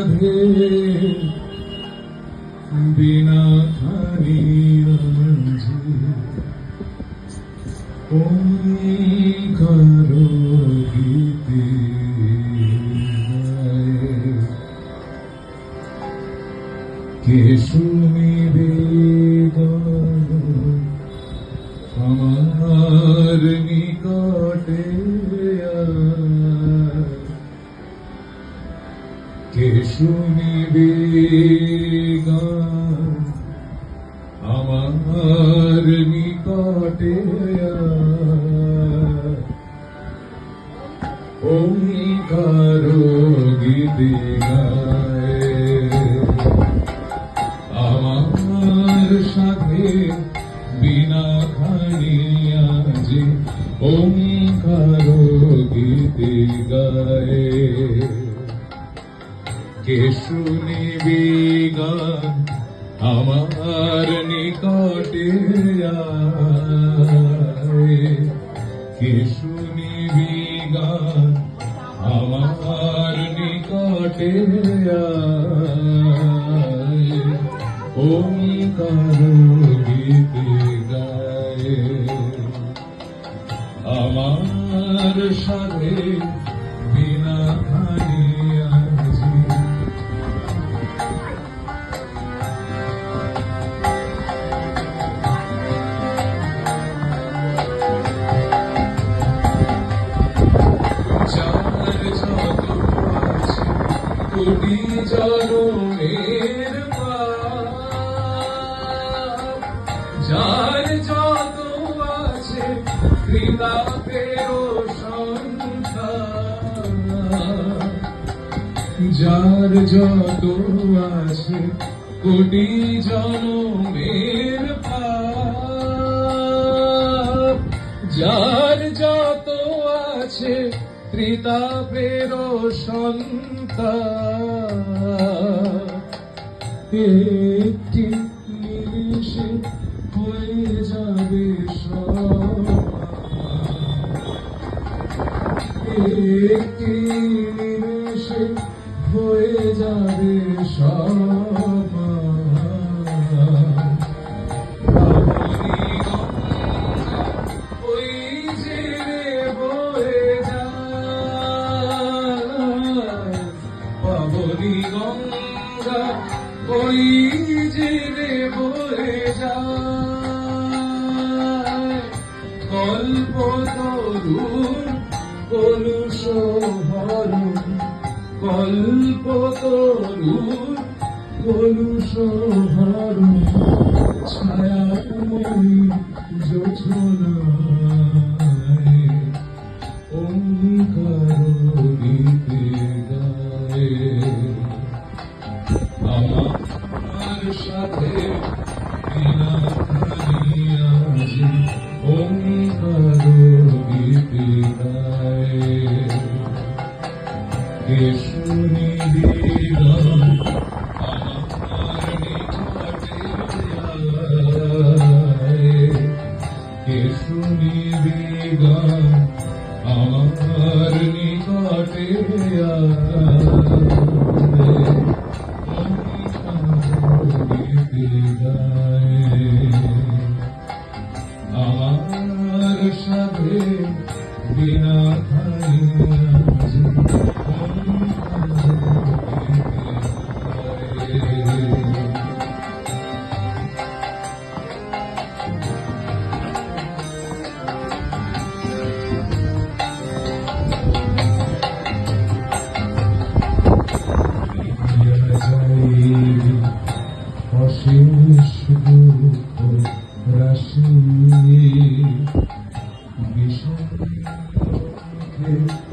সাধে বিনা খানি ওঙ্কার গীতে কে শুনিবে আমার নিকটে শুনিবে আমার নিকটে। ওঙ্কার গীতি আমার সাথে বিনা খানিয়া যে ওঙ্কার গীতি গায়। কে শুনিবি গান আমার নিকটে কে শুনিবি গান আমার নিকটে আয়। ওঙ্কার গায় আমার সাথে কোটি যার যত আছে কৃতাপেরও সংখ্যা যার যত আছে কোটি জনমের ত্রিতাপের সন্তান একটি হয়ে যাবে সব একটি হয়ে যাবে সমান। ওই যে বয়ে যায়। কল্প তরুণ কলুষ হরণ কল্প তরুণ কলুষ হরণ ছায়াময়ী যোছনায় আমার নিকটে আমার সাথে বিনা খাই শেষ রাশি বিষয়